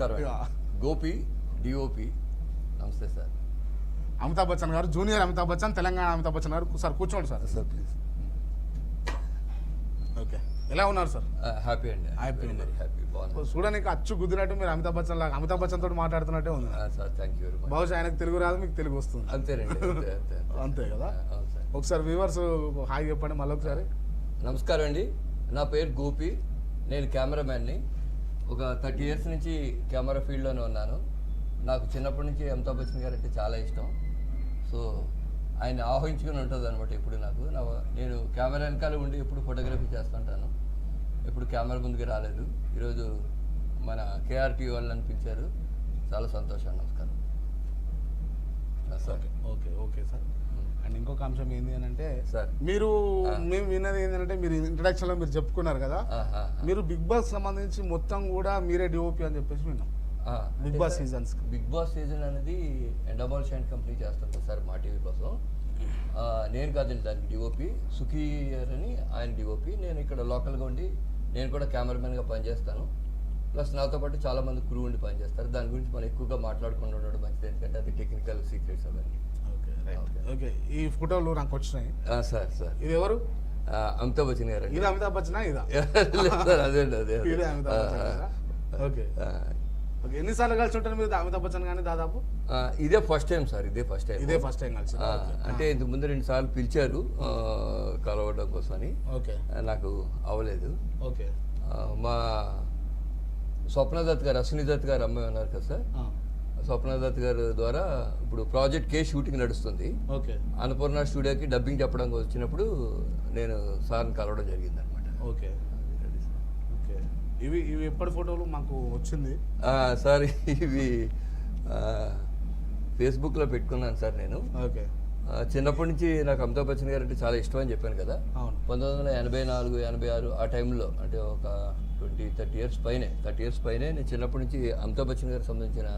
నమస్కారం. గోపి డిఓపి నమస్తే సార్. అమితాబ్ బచ్చన్ గారు జూనియర్ అమితాబ్ బచ్చన్ తెలంగాణ అమితాబ్ బచ్చన్ గారు. సార్ కూర్చోండి సార్. Sir please. ఓకే. ఎలా ఉన్నారు సార్? హ్యాపీ అండి. వెరీ ఉన్నారు. హ్యాపీ బాగున్నాను. చూడడానికి అచ్చు గుద్దినట్టు మీరు అమితాబ్ బచ్చన్ లాగా అమితాబ్ బచ్చన్ తోటి మాట్లాడుతున్నట్టే ఉంది. Sir thank you very much బహుశా ఆయనకు తెలుగు రాదు మీకు తెలుగు వస్తుంది. అంతేనండి అంతే కదా? ఒకసారి వ్యూవర్స్ హాయ్ చెప్పండి మళ్ళీ ఒకసారి నమస్కారం అండి. నా పేరు గోపి. నేను కెమెరామ్యాన్ని ఒక థర్టీ ఇయర్స్ నుంచి కెమెరా ఫీల్డ్లోనే ఉన్నాను. నాకు చిన్నప్పటి నుంచి అమితాబ్ బచ్చన్ గారు అంటే చాలా ఇష్టం. సో ఆయన ఆహ్వానించుకుని ఉంటుంది అనమాట ఇప్పుడు నాకు. నా నేను కెమెరా వెనకాల ఉండి ఎప్పుడు ఫోటోగ్రఫీ చేస్తుంటాను. ఎప్పుడు కెమెరా ముందుకు రాలేదు. ఈరోజు మన కేఆర్టీ వాళ్ళు అనిపించారు చాలా సంతోషం. నమస్కారం. ఆ, sir okay okay sir. And ఇంకొక అంశం ఏంటి అని అంటే సార్. మీరు. మేము విన్నది ఏంటంటే మీరు ఇంట్రడక్షన్లో మీరు చెప్పుకున్నారు కదా. మీరు బిగ్ బాస్ సంబంధించి మొత్తం కూడా మీరే డిఓపి అని చెప్పేసి విన్నాం. Big boss seasons big boss season అనేది ఎండమాల్ షైన్ కంపెనీ చేస్తుంటారు సార్ మా టీవీ కోసం. నేను కాదండి దానికి డిఓపి సుఖీయర్ అని ఆయన డిఓపి నేను ఇక్కడ లోకల్గా ఉండి నేను కూడా కెమెరామెన్గా పనిచేస్తాను. ప్లస్ నాతో పాటు చాలా మంది క్రూ ఉండి పనిచేస్తారు. దాని గురించి మనం ఎక్కువగా మాట్లాడుకుంటూ ఉండడం మంచిది. ఎందుకంటే అది టెక్నికల్ సీక్రెట్స్ అవన్నీ. ఓకే ఓకే ఈ ఫోటోలు నాకు వచ్చినాయి. Sir sir. ఇది ఎవరు? అమితాబ్ బచ్చన్ గారు. ఇది అమితాబ్ బచ్చనా ఇదా? అదే అదే. ఇదే అమితాబ్? ఓకే. ఓకే ఎన్నిసార్లు కలిసి ఉంటారు మీరు అమితాబ్ బచ్చన్ కానీ దాదాపు? ఇదే ఫస్ట్ టైం సార్ ఇదే ఫస్ట్ టైం. ఇదే ఫస్ట్ టైం కలిసి. అంటే ఇంతకు ముందు రెండు సార్లు పిలిచారు కలవడం కోసమని. ఓకే. ఆ, నాకు అవ్వలేదు. ఓకే. మా స్వప్న దత్ గారు అశ్విని దత్ గారు అమ్మాయి ఉన్నారు కదా సార్. ఆ, స్వప్న దత్ గారు ద్వారా ఇప్పుడు ప్రాజెక్ట్ కే షూటింగ్ నడుస్తుంది. ఓకే. అన్నపూర్ణ స్టూడియోకి డబ్బింగ్ చెప్పడం వచ్చినప్పుడు నేను సార్ని కలవడం జరిగింది అనమాట ఓకే. ఓకే. ఇవి ఇవి ఎప్పటి ఫోటోలు మాకు వచ్చింది? సార్ ఇవి ఫేస్బుక్లో పెట్టుకున్నాను సార్ నేను. ఓకే. చిన్నప్పటి నుంచి నాకు అమితాబ్ బచ్చన్ గారు అంటే చాలా ఇష్టం అని చెప్పాను కదా. అవును. పంతొమ్మిది వందల ఎనభై నాలుగు ఎనభై ఆరు ఆ టైంలో అంటే ఒక ట్వంటీ థర్టీ ఇయర్స్ పైనే థర్టీ ఇయర్స్ పైనే నేను చిన్నప్పటి నుంచి అమితాబ్ బచ్చన్ గారికి సంబంధించిన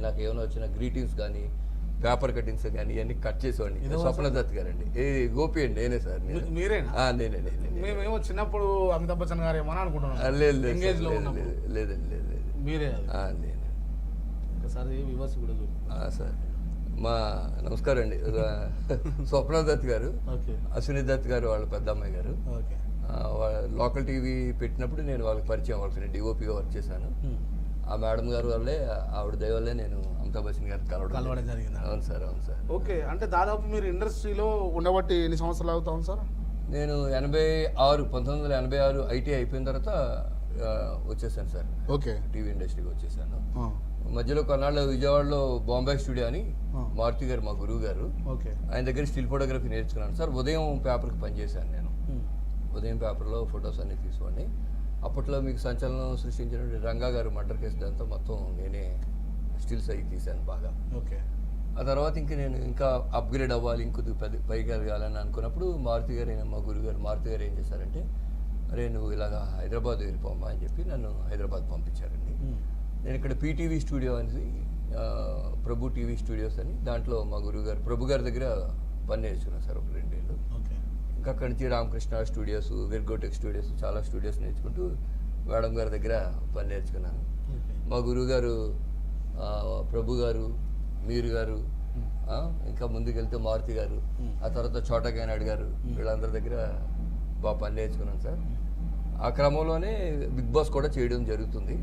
నాకు ఏమైనా వచ్చిన గ్రీటింగ్స్ కానీ పేపర్ కటింగ్స్ కానీ ఇవన్నీ కట్ చేసేవాడిని. దత్ గారండి. ఏ గోపి అండి నేనే సార్ మీరేనా? నేనే. మేమేమో చిన్నప్పుడు అమితాబ్ బచ్చన్ గారు ఏమో అనుకుంటున్నాం. లేదు లేదు లేదు లేదు లేదండి లేదు లేదు. మీరే అది. ఆ, నేనే. ఒకసారి వివర్స్ కూడా సార్. మా నమస్కారం అండి. స్వప్న దత్ గారు ఓకే. అశ్విని దత్ గారు వాళ్ళ పెద్ద అమ్మాయి గారు. ఓకే. లోకల్ టీవీ పెట్టినప్పుడు నేను వాళ్ళకి పరిచయం వాళ్ళకి నేను డిఓపిగా వర్క్ చేశాను. ఆ మేడం గారు వల్లే ఆవిడ దయ వల్లే నేను అమితాబ్ బచ్చన్ గారిని కలవడం కలవడం జరిగింది. అవును సార్ అవును సార్. ఓకే అంటే దాదాపు మీరు ఇండస్ట్రీలో ఉండబట్టి ఎన్ని సంవత్సరాలు అవుతాం సార్? నేను ఎనభై ఆరు పంతొమ్మిది వందల ఎనభై ఆరు ఐటీ అయిపోయిన తర్వాత వచ్చేసాను సార్. ఓకే. టీవీ ఇండస్ట్రీకి వచ్చేసాను. మధ్యలో కొన్నాళ్ళు విజయవాడలో బాంబే స్టూడియో అని. మారుతి గారు మా గురువు గారు. ఓకే. ఆయన దగ్గర స్టిల్ ఫోటోగ్రఫీ నేర్చుకున్నాను సార్. ఉదయం పేపర్కి పనిచేశాను నేను. ఉదయం పేపర్లో ఫొటోస్ అన్ని తీసుకోండి. అప్పట్లో మీకు సంచలనం సృష్టించిన రంగా గారు మర్డర్ కేసు దాంతో మొత్తం నేనే స్టిల్స్ అవి తీశాను బాగా. ఓకే. ఆ తర్వాత ఇంక నేను ఇంకా అప్గ్రేడ్ అవ్వాలి ఇంకొద్ది పెద్ద పైకి ఎదగాలని అనుకున్నప్పుడు మారుతి గారు మా గురుగారు మారుతి గారు ఏం చేశారంటే అరే నువ్వు ఇలాగా హైదరాబాద్ వెళ్ళిపోమ్మా అని చెప్పి నన్ను హైదరాబాద్ పంపించారండి. నేను ఇక్కడ పీటీవీ స్టూడియో అనేది ప్రభు టీవీ స్టూడియోస్ అని దాంట్లో మా గురువు గారు ప్రభు గారి దగ్గర పని నేర్చుకున్నాను సార్ ఒక రెండేళ్ళు. ఓకే. ఇంకా అక్కడి నుంచి రామకృష్ణ స్టూడియోస్ విర్గోటెక్ స్టూడియోస్ చాలా స్టూడియోస్ నేర్చుకుంటూ మేడం గారి దగ్గర పని నేర్చుకున్నాను. మా గురువు గారు ప్రభు గారు మీరు గారు ఇంకా ముందుకెళ్తే మారుతి గారు ఆ తర్వాత చోటా నాయుడు గారు వీళ్ళందరి దగ్గర బాగా పని నేర్చుకున్నాను సార్. ఆ క్రమంలోనే బిగ్ బాస్ కూడా చేయడం జరుగుతుంది.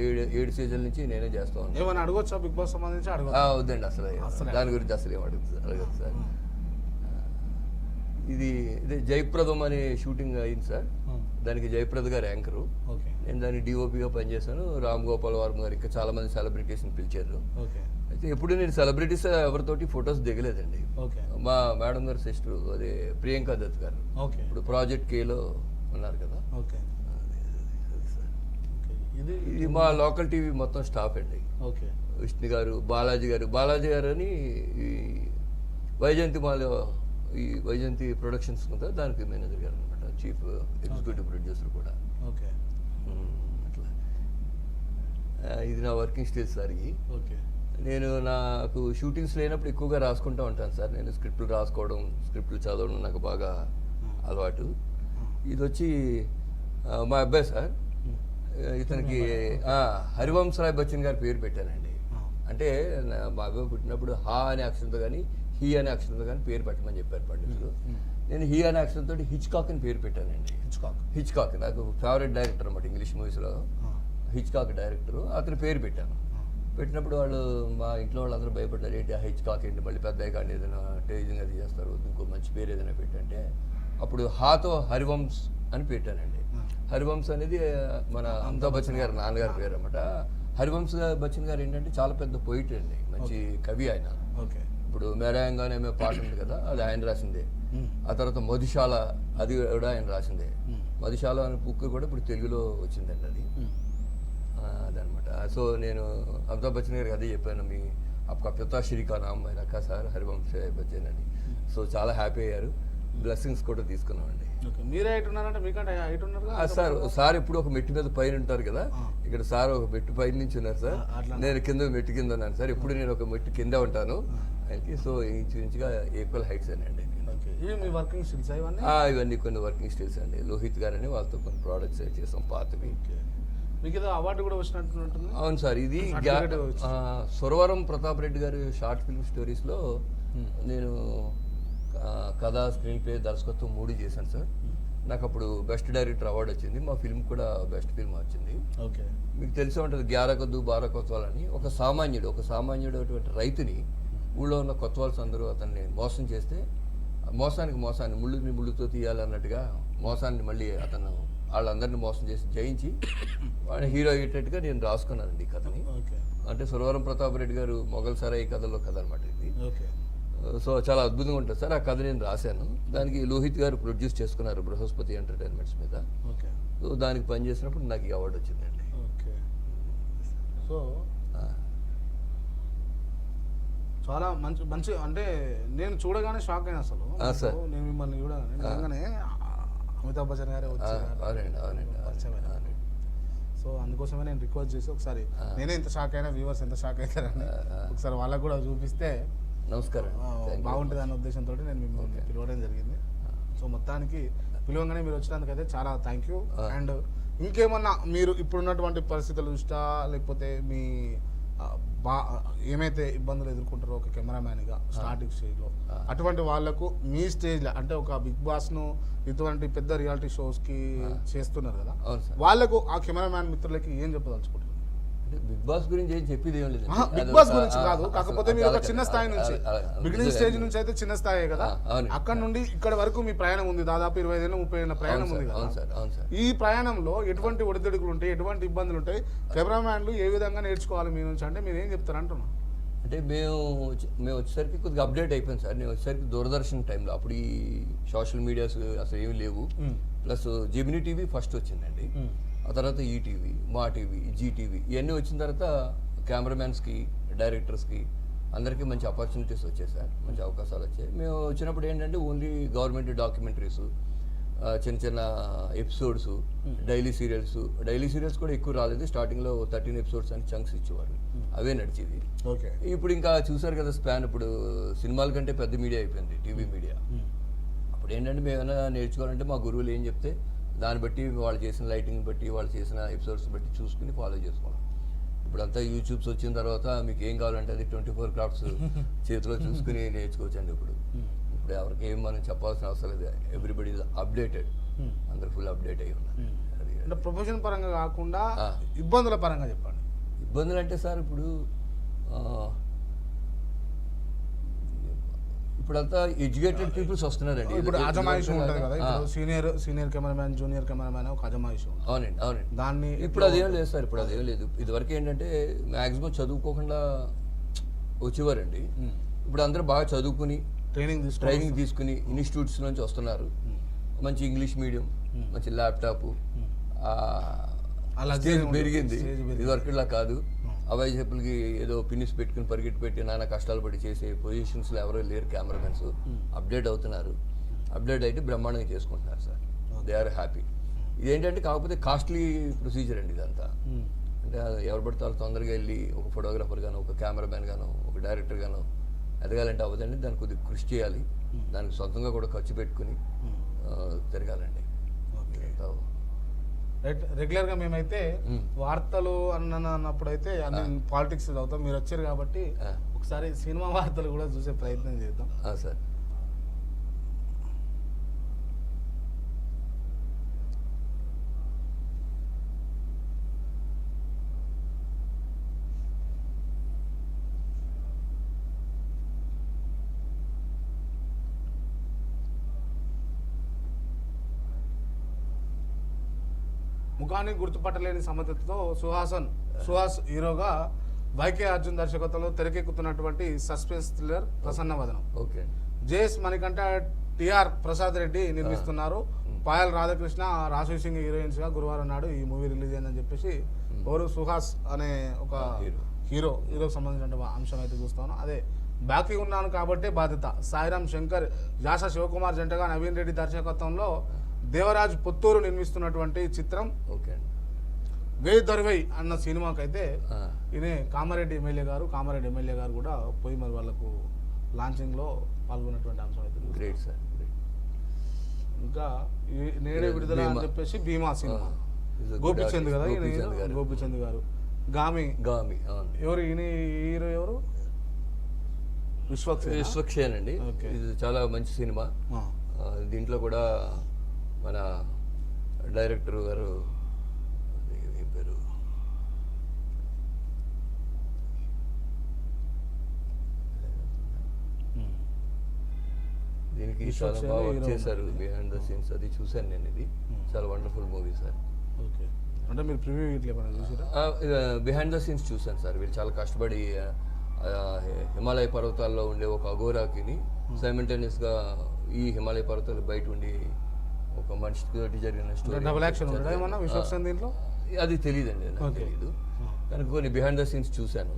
ఏడు ఏడు సీజన్ నుంచి నేనే చేస్తా ఉన్నాను. ఏమైనా అడగొచ్చా బిగ్ బాస్ సంబంధించి? ఆ, అడగొచ్చా వద్దండి అసలు అసలే. దాని గురించి అసలు ఏం అడుగుతుంది అడగదు సార్. ఇది ఇదే జయప్రదం అనే షూటింగ్ అయింది సార్. దానికి జయప్రద గారు యాంకరు. నేను దాన్ని డిఓపిగా పనిచేశాను. రామ్ గోపాల్ వర్మ గారు ఇంకా చాలా మంది సెలబ్రిటీస్ని పిలిచారు. ఓకే. అయితే ఎప్పుడు నేను సెలబ్రిటీస్ ఎవరితోటి ఫొటోస్ దిగలేదండి. ఓకే. మా మేడం గారు సిస్టర్ అదే ప్రియాంక దత్ గారు. ఓకే. ఇప్పుడు ప్రాజెక్ట్ కేలో ఉన్నారు కదా. ఇది మా లోకల్ టీవీ మొత్తం స్టాఫ్ అండి. ఓకే. విష్ణు గారు బాలాజీ గారు. బాలాజీ గారు అని ఈ వైజయంతి మాల ఈ వైజయంతి ప్రొడక్షన్స్ ఉందా దానికి మేనేజర్ గారు అనమాట చీఫ్ ఎగ్జిక్యూటివ్ ప్రొడ్యూసర్ కూడా. ఓకే. అట్లా. ఇది నా వర్కింగ్ స్టేజ్ సార్ ఇది. ఓకే. నేను నాకు షూటింగ్స్ లేనప్పుడు ఎక్కువగా రాసుకుంటూ ఉంటాను సార్. నేను స్క్రిప్ట్లు రాసుకోవడం స్క్రిప్ట్లు చదవడం నాకు బాగా అలవాటు. ఇది వచ్చి మా అబ్బాయి సార్. ఇతనికి హరివంశరాయ్ బచ్చన్ గారి పేరు పెట్టానండి. అంటే నా బాబాయ్ పుట్టినప్పుడు హా అనే అక్షరంతో కానీ హీ అనే అక్షరంతో కానీ పేరు పెట్టమని చెప్పారు పండితులు. నేను హీ అనే అక్షరంతో హిచ్కాక్ అని పేరు పెట్టానండి. హిచ్కాక్. హిచ్కాక్ నాకు ఫేవరెట్ డైరెక్టర్ అన్నమాట ఇంగ్లీష్ మూవీస్లో. Hitchcock director. అతని పేరు పెట్టాను. పెట్టినప్పుడు వాళ్ళు మా ఇంట్లో వాళ్ళందరూ భయపడ్డారు ఏంటి ఆ హిచ్కాక్ ఏంటి? మళ్ళీ పెద్ద కానీ ఏదైనా టేజింగ్ అది చేస్తారు ఇంకో మంచి పేరు ఏదైనా పెట్టంటే. అప్పుడు హాతో హరివంశ్ అని పెట్టానండి. హరివంశ్ అనేది మన అమితాబ్ బచ్చన్ గారి నాన్నగారి పేరు అనమాట హరివంశ్ బచ్చన్ గారు ఏంటంటే చాలా పెద్ద పొయిట్ అండి. మంచి కవి ఆయన. ఓకే. ఇప్పుడు మేడాయంగానే మేము పాట ఉంది కదా అది ఆయన రాసిందే. ఆ తర్వాత మధుశాల అది కూడా ఆయన రాసిందే. మధుశాల అనే బుక్ కూడా ఇప్పుడు తెలుగులో వచ్చిందండి అది. అదనమాట. సో నేను అమితాబ్ బచ్చన్ గారికి అదే చెప్పాను మీ అప్ప పిత శ్రీకారామ్ అక్క సార్ హరివంశ బచ్చన్ అని. సో చాలా హ్యాపీ అయ్యారు. బ్లెస్సింగ్స్ కూడా తీసుకున్నామండి. మీరే మీకంటే సార్ సార్ ఇప్పుడు ఒక మెట్టు మీద పైన ఉంటారు కదా ఇక్కడ సార్ ఒక మెట్టు పైన నుంచి ఉన్నారు సార్. నేను కింద మెట్టు కింద ఉన్నాను సార్. ఇప్పుడు నేను ఒక మెట్టు కింద ఉంటాను. ఆయనకి సో ఇంచుమించుగా ఈక్వల్ హైట్స్ అండి ఓకే ఇవి మీ వర్కింగ్ స్కిల్స్ ఇవన్నీ? కొన్ని వర్కింగ్ స్టిల్స్ అండి. లోహిత్ గారని వాళ్ళతో కొన్ని ప్రోడక్ట్స్ చేసాం పాతవి. మీకు ఏదో అవార్డు కూడా వచ్చినట్టు అవును సార్ ఇది సురవరం ప్రతాప్ రెడ్డి గారి షార్ట్ ఫిల్మ్ స్టోరీస్లో నేను కథ స్క్రీన్ ప్లే దర్శకత్వం మూడు చేశాను సార్. నాకు అప్పుడు బెస్ట్ డైరెక్టర్ అవార్డు వచ్చింది. మా ఫిల్మ్ కూడా బెస్ట్ ఫిల్మ్ వచ్చింది. ఓకే మీకు తెలిసే ఉంటుంది గ్యారకొద్దు బారకొత్వాలని ఒక సామాన్యుడు ఒక సామాన్యుడు అటువంటి రైతుని ఊళ్ళో ఉన్న కొత్వాల్స్ అందరూ అతన్ని మోసం చేస్తే మోసానికి మోసాన్ని ముళ్ళుని ముళ్ళుతో తీయాలన్నట్టుగా మోసాన్ని మళ్ళీ అతను వాళ్ళందరినీ మోసం చేసి జయించి వాడిని హీరో అయ్యేటట్టుగా నేను రాసుకున్నానండి ఈ కథని. అంటే సురవరం ప్రతాప్ రెడ్డి గారు మొఘల్ సరాయి కథలో కథ అనమాట ఇది. ఓకే. సో చాలా అద్భుతంగా ఉంటుంది సార్ ఆ కథ నేను రాశాను. దానికి లోహిత్ గారు ప్రొడ్యూస్ చేసుకున్నారు బృహస్పతి ఎంటర్టైన్మెంట్స్ మీద. సో దానికి పనిచేసినప్పుడు నాకు ఈ అవార్డు వచ్చిందండి. ఓకే. సో. చాలా మంచి మంచి అంటే నేను చూడగానే షాక్ అయినా అసలు. నేను మిమ్మల్ని చూడగానే నిజంగానే అమితాబ్ బచ్చన్ గారే వచ్చారు. సో అందుకోసమే నేను రిక్వెస్ట్ చేసి ఒకసారి నేనే ఇంత షాక్ అయినా వ్యూవర్స్ ఎంత షాక్ అవుతారని ఒకసారి వాళ్ళకు కూడా చూపిస్తే నమస్కారం. బాగుంటుంది అనే ఉద్దేశంతో నేను మిమ్మల్ని పిలవడం జరిగింది. సో మొత్తానికి పిలవగానే మీరు వచ్చినందుకైతే చాలా థ్యాంక్ యూ అండ్ ఇంకేమన్నా మీరు ఇప్పుడున్నటువంటి పరిస్థితులు దృష్టా లేకపోతే మీ బా ఏమైతే ఇబ్బందులు ఎదుర్కొంటారో ఒక కెమెరామ్యాన్గా స్టార్టింగ్ స్టేజ్లో. అటువంటి వాళ్ళకు మీ స్టేజ్లో అంటే ఒక బిగ్ బాస్ను ఇటువంటి పెద్ద రియాలిటీ షోస్కి చేస్తున్నారు కదా. వాళ్ళకు ఆ కెమెరామ్యాన్ మిత్రులకి ఏం చెప్పదలుచుకుంటారు బిగ్ బాస్ గురించి ఏం చెప్పేది ఏం లేదు. బిగ్ బాస్ గురించి కాదు. కాకపోతే మీరు ఒక చిన్న స్థాయి నుంచి బిగినింగ్ స్టేజ్ నుంచి అయితే చిన్న స్థాయి కదా. అక్కడ నుండి ఇక్కడ వరకు మీ ప్రయాణం ఉంది. దాదాపు ఇరవై ఐదు ముప్పై ఏళ్ళ ప్రయాణం ఉంది అవును కదా. సార్ అవును సార్. ఈ ప్రయాణంలో ఎటువంటి ఒడిదుడుకులు ఉంటాయి? ఎటువంటి ఇబ్బందులు ఉంటాయి? కెమెరామ్యాన్లు ఏ విధంగా నేర్చుకోవాలి మీ నుంచి? అంటే మీరు ఏం చెప్తారు అంటున్నా. అంటే మేము మేము వచ్చేసరికి కొద్దిగా అప్డేట్ అయిపోయింది సార్. నేను వచ్చేసరికి దూరదర్శన్ టైంలో అప్పుడు ఈ సోషల్ మీడియాస్ అసలు ఏమీ లేవు. ప్లస్ జెమినీ టీవీ ఫస్ట్ వచ్చిందండి. ఆ తర్వాత ఈటీవీ మా టీవీ జీ టీవీ ఇవన్నీ వచ్చిన తర్వాత కెమెరామ్యాన్స్కి డైరెక్టర్స్కి అందరికీ మంచి ఆపర్చునిటీస్ వచ్చాయి సార్ మంచి అవకాశాలు వచ్చాయి. మేము వచ్చినప్పుడు ఏంటంటే ఓన్లీ గవర్నమెంట్ డాక్యుమెంటరీస్ చిన్న చిన్న episodes daily serials daily serials కూడా ఎక్కువ రాలేదు. స్టార్టింగ్లో థర్టీన్ ఎపిసోడ్స్ అని చంక్స్ ఇచ్చేవారు అవే నడిచేది ఓకే. ఇప్పుడు ఇంకా చూసారు కదా స్పాన్ ఇప్పుడు సినిమాల కంటే పెద్ద మీడియా అయిపోయింది టీవీ మీడియా. అప్పుడు ఏంటంటే మేము ఏమైనా నేర్చుకోవాలంటే మా గురువులు ఏం చెప్తే దాన్ని బట్టి వాళ్ళు చేసిన లైటింగ్ బట్టి వాళ్ళు చేసిన ఎపిసోడ్స్ బట్టి చూసుకుని ఫాలో చేసుకోవాలి. ఇప్పుడు అంతా యూట్యూబ్స్ వచ్చిన తర్వాత మీకు ఏం కావాలంటే అది ట్వంటీ ఫోర్ క్రాఫ్ట్స్ చేతిలో చూసుకుని నేర్చుకోవచ్చండి ఇప్పుడు. ఇప్పుడు ఎవరికి ఏం మనం చెప్పాల్సిన అవసరం లేదు. ఎవ్రీబడి అప్డేటెడ్ అందరు ఫుల్ అప్డేట్ అయి ఉన్నారు. అది అంటే ప్రొఫెషన్ పరంగా కాకుండా. ఇబ్బందుల పరంగా చెప్పండి. ఇబ్బందులు అంటే సార్ ఇప్పుడు ఆ, ఇప్పుడంతా ఎడ్యుకేటెడ్ పీపుల్స్ వస్తున్నారండి. ఇప్పుడు అజమాయిషి ఉంటుంది కదా. ఇప్పుడు senior senior cameraman junior cameraman ఒక అజమాయిషి అవునండి అవునండి. దాన్ని ఇప్పుడు అదేం లేదు సార్ ఇప్పుడు అదేం లేదు. ఇదివరకు ఏంటంటే మ్యాక్సిమం చదువుకోకుండా వచ్చేవారండి. ఇప్పుడు అందరూ బాగా చదువుకుని ట్రైనింగ్ తీసుకొని ట్రైనింగ్ తీసుకుని ఇన్స్టిట్యూట్స్ నుంచి వస్తున్నారు. మంచి ఇంగ్లీష్ మీడియం మంచి ల్యాప్టాప్ అలా. పెరిగింది. స్టేజ్ పెరిగింది. ఇదివరకు ఇలా కాదు. చెప్పులకి ఏదో పిన్నిస్ పెట్టుకుని పరిగెట్టి పెట్టి నాన్న కష్టాలు పడి చేసే పొజిషన్స్లో ఎవరో లేరు కెమెరామెన్స్ అప్డేట్ అవుతున్నారు. అప్డేట్ అయితే బ్రహ్మాండంగా చేసుకుంటున్నారు సార్. దే ఆర్ హ్యాపీ ఇదేంటంటే కాకపోతే కాస్ట్లీ ప్రొసీజర్ అండి ఇదంతా. ఉమ్. అంటే ఎవరు పడితే వాళ్ళు తొందరగా వెళ్ళి ఒక ఫోటోగ్రాఫర్ గాను ఒక కెమెరామ్యాన్ గాను ఒక డైరెక్టర్ గాను ఎదగాలంటే అవ్వదండి. దానికి కొద్దిగా కృషి చేయాలి. దానికి సొంతంగా కూడా ఖర్చు పెట్టుకుని ఆ, తిరగాలండి ఓకే ఇదంతా రైట్ రెగ్యులర్గా మేమైతే మ్మ్. వార్తలు అన్న అన్నప్పుడు అయితే అన్ని పాలిటిక్స్ చదువుతాం మీరు వచ్చారు కాబట్టి. ఒకసారి సినిమా వార్తలు కూడా చూసే ప్రయత్నం చేద్దాం సార్ ముఖాన్ని గుర్తుపట్టలేని సమతతో సుహాసన్ సుహాస్ హీరోగా వైకే అర్జున్ దర్శకత్వంలో తెరకెక్కుతున్నటువంటి suspense thriller Prasanna Vadanam okay JS Manikanta TR Prasad Reddy నిర్మిస్తున్నారు పాయల్ రాధాకృష్ణ రాశి సింగ్ హీరోయిన్స్గా గురువారం నాడు ఈ మూవీ రిలీజ్ అయిందని చెప్పేసి ఎవరు సుహాస్ అనే ఒక హీరో. హీరో హీరోకి సంబంధించిన అంశం అయితే చూస్తాను అదే బాకీ ఉన్నాను కాబట్టే బాధ్యత. సాయిరామ్ శంకర్ జాస శివకుమార్ జంటగా నవీన్ రెడ్డి దర్శకత్వంలో దేవరాజ్ పుత్తూరు నిర్మిస్తున్నటువంటి చిత్రం ఓకే వేయి దొరవై అన్న సినిమాకైతే ఈయన కామారెడ్డి ఎమ్మెల్యే గారు కామారెడ్డి ఎమ్మెల్యే గారు కూడా పోయి మరి వాళ్ళకు లాంచింగ్లో పాల్గొన్నటువంటి అంశం అయితే. గ్రేట్ సార్ ఇంకా నేడే విడుదల అని. చెప్పేసి భీమా సినిమా గోపిచంద్. కదా గోపీచంద్? గారు. గామి గామి ఎవరు ఈయన హీరో ఎవరు విశ్వక్ విశ్వక్షేన్ అండి ఓకే. ఇది చాలా మంచి సినిమా దీంట్లో కూడా మన డైరెక్టర్ గారు పేరు? దీనికి చాలా బాగా చేశారు బిహైండ్ ద సీన్స్ అది చూశాను నేను ఇది. చాలా వండర్ఫుల్ మూవీ సార్. ఓకే. అంటే మీరు ప్రివ్యూ ఇట్లా ఏమైనా చూసారా? బిహైండ్ ద సీన్స్ చూశాను సార్. వీళ్ళు చాలా కష్టపడి హిమాలయ పర్వతాల్లో ఉండే ఒక అఘోరాకిని సైమెంటేనియస్గా ఈ హిమాలయ పర్వతాలు బయట ఉండి ఒక మనిషితోటి జరిగిన స్టోరీ డబుల్ యాక్షన్ ఏమన్నా విశ్వక్సేన్ దీంట్లో? అది తెలియదండి నాకు. తెలియదు కానీ కొన్ని బిహైండ్ ద సీన్స్ చూశాను.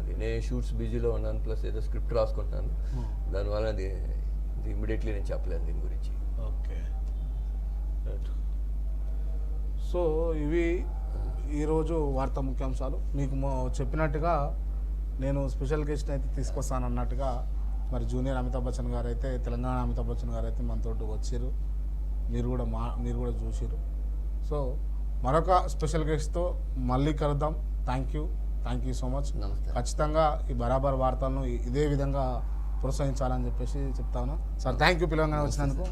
అది నేను షూట్స్ బిజీలో ఉన్నాను ప్లస్ ఏదో స్క్రిప్ట్ రాసుకుంటాను దానివల్ల అది ఇమీడియట్లీ నేను చెప్పలేను దీని గురించి. ఓకే. సో ఇవి ఈరోజు వార్తా ముఖ్యాంశాలు. మీకు చెప్పినట్టుగా నేను స్పెషల్ గెస్ట్ అయితే తీసుకొస్తాను అన్నట్టుగా మరి జూనియర్ అమితాబ్ బచ్చన్ గారు అయితే తెలంగాణ అమితాబ్ బచ్చన్ గారు అయితే మనతోటి వచ్చారు మీరు కూడా మా మీరు కూడా చూసిరు సో మరొక స్పెషల్ గెస్ట్తో మళ్ళీ కలుద్దాం. Thank you thank you so much నమస్తే. ఖచ్చితంగా ఈ బరాబర్ వార్తలను ఇదే విధంగా ప్రోత్సహించాలని చెప్పేసి చెప్తాను సార్ థ్యాంక్ యూ పిలవంగానే వచ్చినందుకు.